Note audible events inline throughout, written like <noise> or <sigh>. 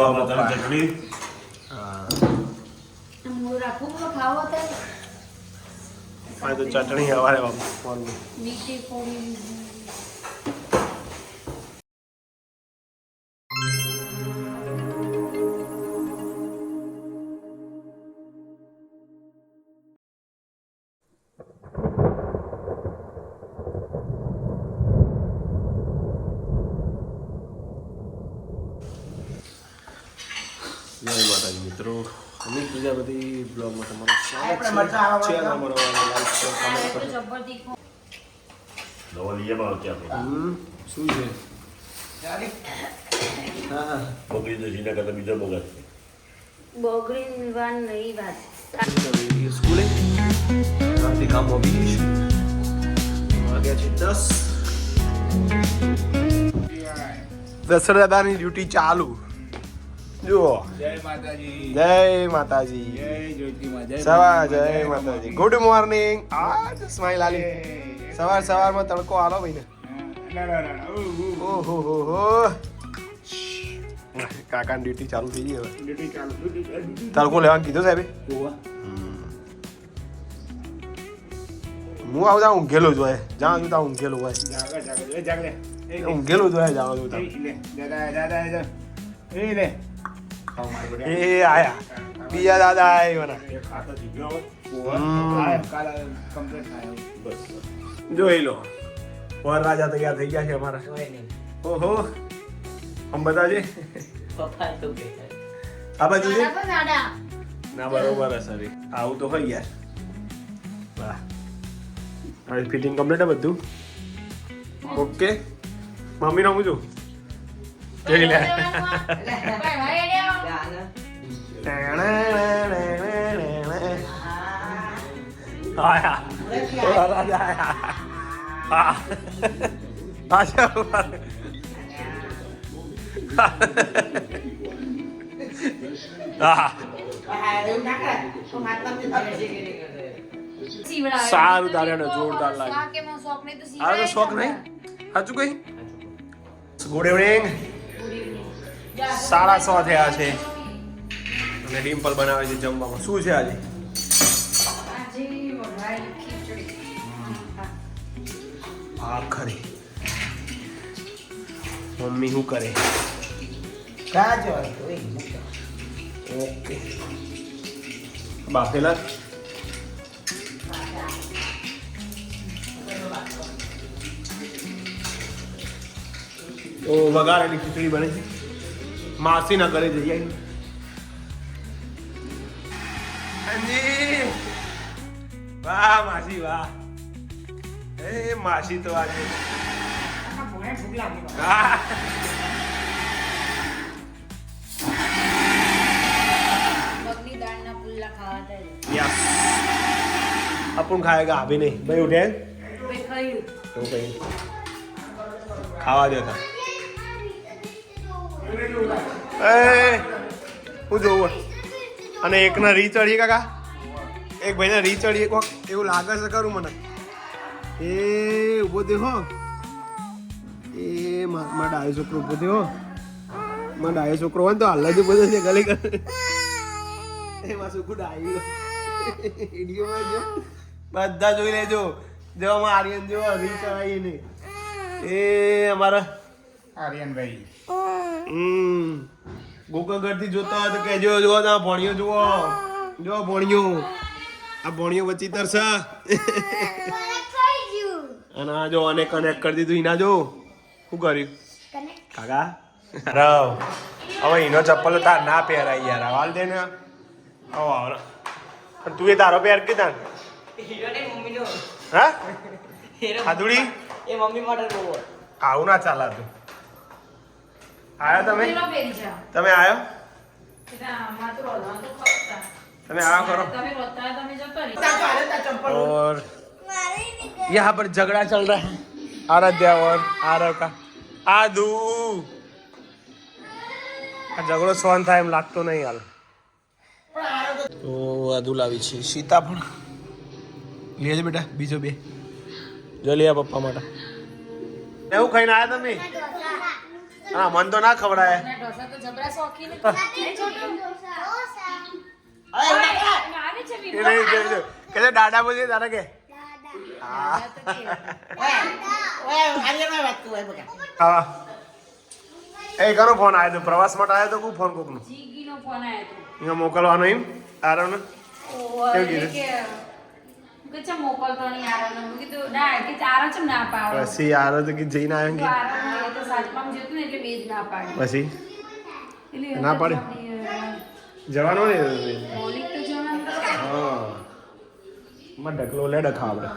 આ બધાની ચટણી? ચટણી હવારે બાપુ મીઠી કોળી પ્રજાપતિ બ્લોગમાં તમારું સ્વાગત છે. ચેનલ લાઈક શેર કમેન્ટ કરો. દવા લઈએ માં આપણે શું છે? હા હા. બગડી જશે એના કરતા બીજો બગાડ બગડી નહીં વાત. સ્કૂલે રાતે કામ આવી જઈશું વાગ્યા છે દસ. દશરથાની ડ્યુટી ચાલુ. જુઓ. જય માતાજી. જય માતાજી. જય જ્યોતિમાં જય સવાર જય માતાજી. ગુડ મોર્નિંગ આ સ્માઈલ આલી. સવાર સવારમાં તડકો આલો ભાઈને. ઓહો હો હો. કાકાની ડ્યુટી ચાલુ થઈ ગઈ હવે. તડકો લેવાનું કીધું સાહેબ? હું આવું ત્યાં ઊંઘેલો જ હોય. જ્યાં છું ત્યાં ઊંઘેલો હોય. ઊંઘેલો જ હોય જ્યાં છું ત્યાં એ આયા. બીજા દાદા આવ્યા જોઈ લો. વર રાજા તૈયાર થઈ ગયા છે અમારા. ઓહો. બધા છે આ બાજુ છે? ના બરોબર હે સર આવું તો હોય યાર. વાહ. ફિટિંગ કમ્પ્લીટ હે બધું? ઓકે. મમ્મી નું છું? જોઈ લે. આયા આયા આ સારું તારે જોરદાર લાગે. આ તો શોખ નહીં? સાચું કઈ ગુડ ઇવનિંગ સાડા સો થયા છે. અને ડિમ્પલ બનાવે છે જમવામાં. શું છે આજે? આજે વઘારેલી ખીચડી. આખરી મમ્મી શું કરે? ઓકે. બાફેલા? તો વઘારેલી ખીચડી બને છે. માસીના ઘરે જઈ આવી વાહ માસી વાહ એ માસી તો આજે હા મગની દાળના પુલ્લા ખાવા થાય યસ अपन खाएगा अभी नहीं भाई उठे ભાઈ ખાયું तो कहीं ખાવા દેતા એ હું જોવું અને એકના રી ચડીએ કાકા એક ભાઈને રી એક કોક એવું લાગે છે ખરું મને. એ ઊભો દેહો એ મા મા ડાયો છોકરો ઊભો દેહો મા ડાયો છોકરો હોય તો હાલ જ ઊભો થશે ગલી કરે એમાં શું ડાયો. વિડીયોમાં જો. બધા જોઈ લેજો. જો આર્યન જો રી આવીને એ અમારા આર્યનભાઈ. હમ. ગોકળગઢથી જોતા હોય તો કહેજો જો ના ભણ્યો જુઓ. જો ભણ્યો. આ ભણ્યો વચ્ચે તરશે અને આ જો અને કનેક્ટ કરી દીધું એના જો. શું કર્યું? કાકા? રવ. હવે એનો ચપ્પલ તો તાર ના પહેરાય યાર હાલ દે ને. આવો આવો. પણ તું એ તારો પહેર કે તાર? હા? હાદુડી એ મમ્મી માટે બહુ આવું ના ચાલાતું. આયા તમે. તમે આયો? એટલે આમાં તો રોધવાનું તો ખરું જ. તમે આયા કરો તમે રોધતા હોય તમે જતો રહી. और यहाँ पर झगड़ा चल रहा है आराध्या और आरव का आदू આ ઝઘડો સહન થાય એમ લાગતો નહીં હાલ તો આદુ લાવી છે સીતા પણ લેજે બેટા બીજો બે જો લે પપ્પા માટે એવું ખાઈને આવ્યા તમે હા મન તો ના ખવડાય કે દાદા બોલીએ દાદા કે? એ કરો ફોન આવ્યો તો પ્રવાસ માટે આવ્યો તો કુ ફોન કોક નો ફોન આવ્યો મોકલવાનો એમ ઓહો, કેવું કીધું? પછી આરો તો કે જઈને આવ્યો તો કે? આરામ એ તો સાચમાં જતું ને એટલે બે જ ના પાડી. પછી? ના પાડી? જવાનો ને. હા. માં ઢકલો લે ડખા આપણે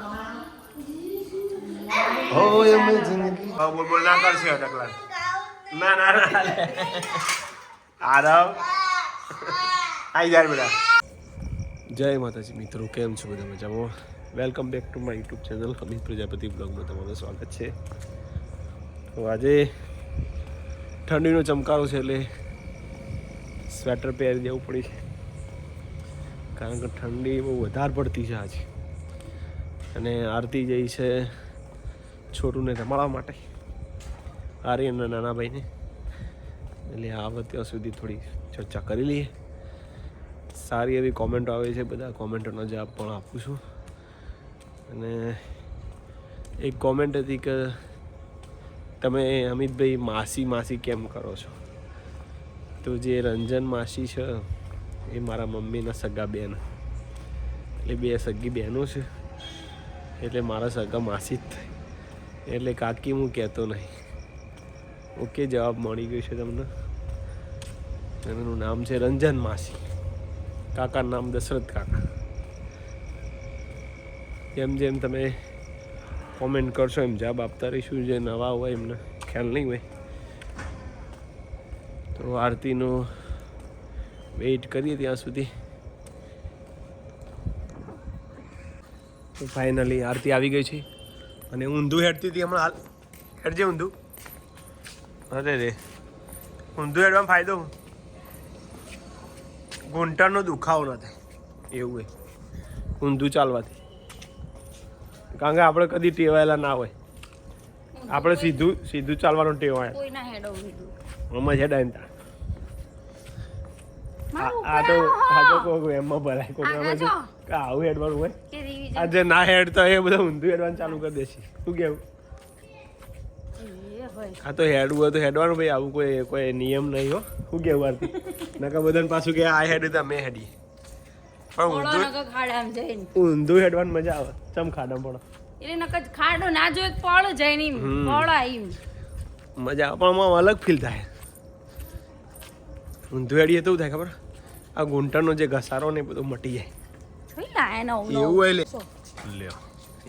હો એમ જિંદગી. હા બોલ બોલ ના કરશે ઢકલા ના ના ના લે. આઈ જાય બેટા. જય માતાજી મિત્રો કેમ છો બધા મજામાં? Welcome back to my YouTube channel Amit Prajapati બ્લોગમાં તમારું સ્વાગત છે. તો આજે ઠંડીનો ચમકારો છે એટલે સ્વેટર પહેરી જવું પડી છે. કારણ કે ઠંડી બહુ વધારે પડતી છે આજે. અને આરતી જઈ છે છોટુને રમાડવા માટે. આર્યનના નાના ભાઈને એટલે આ ત્યાં સુધી થોડી ચર્ચા કરી લઈએ. સારી એવી કોમેન્ટો આવે છે, બધા કોમેન્ટોનો જવાબ પણ આપું છું. અને એક કોમેન્ટ હતી કે તમે અમિતભાઈ માસી માસી કેમ કરો છો? તો જે રંજન માસી છે, એ મારા મમ્મીના સગા બેન. એટલે બે સગી બહેનો છે. એટલે મારા સગા માસી જ થાય એટલે કાકી હું કહેતો નહીં. ઓકે, જવાબ મળી ગયો છે તમને. એનું નામ છે રંજન માસી. કાકાનું નામ દશરથ કાકા. જેમ જેમ તમે કોમેન્ટ કરશો એમ જવાબ આપતા રહીશું. જે નવા હોય એમને ખ્યાલ નહીં હોય. તો આરતીનો વેઇટ કરીએ ત્યાં સુધી. તો ફાઇનલી આરતી આવી ગઈ છે. અને ઊંધું હેડતી હતી હમણાં હાલ. હેડજે ઊંધું. અરે રે. ઊંધું હેડવામાં ફાયદો ઘૂંટણનો દુખાવો ન થાય. એવું એ ઊંધું ચાલવાથી. કારણ કે આપણે કદી ટેવાયેલા ના હોય. આપણે સીધું સીધું ચાલવાનું ટેવાય. મજા ત્યાં. ડાયન આ તો આ તો કોક એમાં ભલાય કોક એમાં. આવું હેડવાનું હોય. આ જે ના હેડતા હોય એ બધા ઊંધું હેડવાનું ચાલુ કરી દેશે. શું કેવું? આ તો હેડવું હોય તો હેડવાનું ભાઈ આવું કોઈ કોઈ નિયમ નહીં હો. શું કેવું આરતી? નકા બધાને પાછું કે આ હેડ તો અમે હેડીએ. પણ ઊંધું ઊંધું હેડવાની મજા આવે. ચમ ખાડા પડો એટલે નકર ખાડો ના જોયો તો જાય નહીં એમ. આવી મજા પણ અલગ ફીલ થાય. ઊંધું હેડીએ તો થાય ખબર? આ ઘૂંટણનો જે ઘસારો ને એ બધો મટી જાય. એવું હોય લે. લ્યો.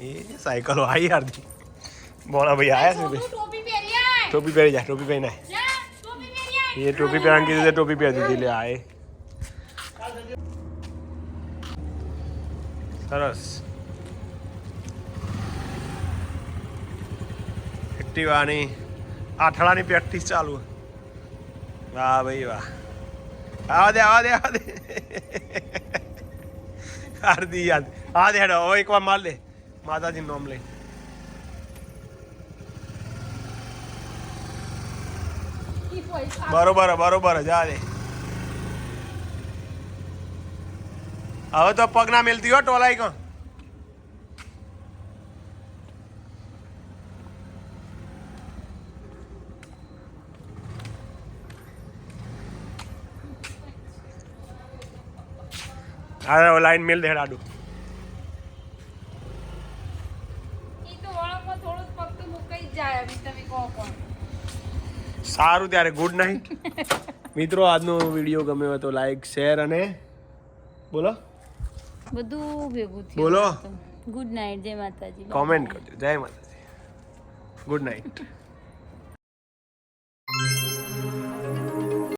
એ સાયકલો આવી હાર્દી બોલા ભાઈ આયા છે ટોપી પહેરી જાય ટોપી પહેરી જા ટોપી પહેરી નાય. એ ટોપી પહેરવાનું કીધું ટોપી પહેરી દીધી લે આ સરસ. એક્ટિવાની આઠડાની પ્રેક્ટિસ ચાલુ. વાહ ભાઈ વાહ. આવા દે આવા દે આવા દે. આરતી યાદ. આ દે હેડો, હવે એકવાર માર લે માતાજી નામ લઈ. બરોબર બરોબર જા દે. હવે તો પગના મેલતી હો, ટોલાઈ કણ હા લાઈન મેલ દે હેડાડું ઈ તો વળાંકમાં થોડું જ પગ તો મુકાઈ જ જાય હવે લાઈન મેલ કોણ. સારું ત્યારે ગુડ નાઇટ <laughs> મિત્રો આજનો વીડિયો ગમ્યો હોય તો લાઈક શેર અને બોલો. બધું ભેગું થયું બોલો. ગુડ નાઇટ જય માતાજી. કોમેન્ટ કરજો. જય માતાજી. Good night